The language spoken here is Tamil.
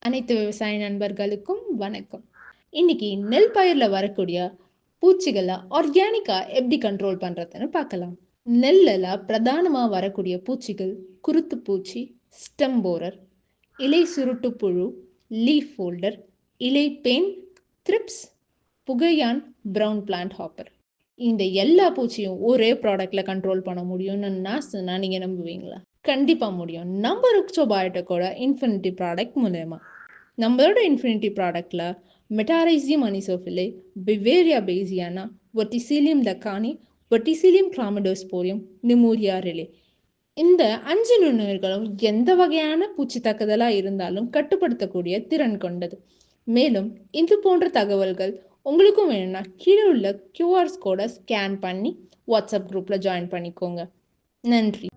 அனைத்து விவசாய நண்பர்களுக்கும் வணக்கம். இன்னைக்கு நெல் பயிர்ல வரக்கூடிய பூச்சிகளை ஆர்கானிக்கா எப்படி கண்ட்ரோல் பண்றதுன்னு பார்க்கலாம். நெல்லில் பிரதானமாக வரக்கூடிய பூச்சிகள் குருத்து பூச்சி ஸ்டெம் போரர் இலை சுருட்டு புழு லீஃப் ஃபோல்டர் இலை பெயின் த்ரிப்ஸ் புகையான் ப்ரௌன் பிளான்ட் ஹாப்பர் இந்த எல்லா பூச்சியும் ஒரே ப்ராடக்டில் கண்ட்ரோல் பண்ண முடியும்னு நான் சொன்னா நீங்கள் நம்புவீங்களா? கண்டிப்பாக முடியும். நம்ம ருக்ஸோபயோட்டிக்கோட இன்ஃபினிட்டி ப்ராடக்ட் மூலயமா. நம்மளோட infinity ப்ராடக்டில் Metarhizium anisopliae Beauveria bassiana Verticillium தக்கானி ஒட்டிசீலியம் கிளாமடோஸ்போரியம் நிமூரியா relay இந்த அஞ்சு நுண்ணுயிர்களும் எந்த வகையான பூச்சி தாக்குதலாக இருந்தாலும் கட்டுப்படுத்தக்கூடிய திறன் கொண்டது. மேலும் இது போன்ற தகவல்கள் உங்களுக்கும் வேணும்னா கீழே உள்ள கியூஆர்ஸ் கோடை ஸ்கேன் பண்ணி வாட்ஸ்அப் குரூப்பில் ஜாயின் பண்ணிக்கோங்க. நன்றி.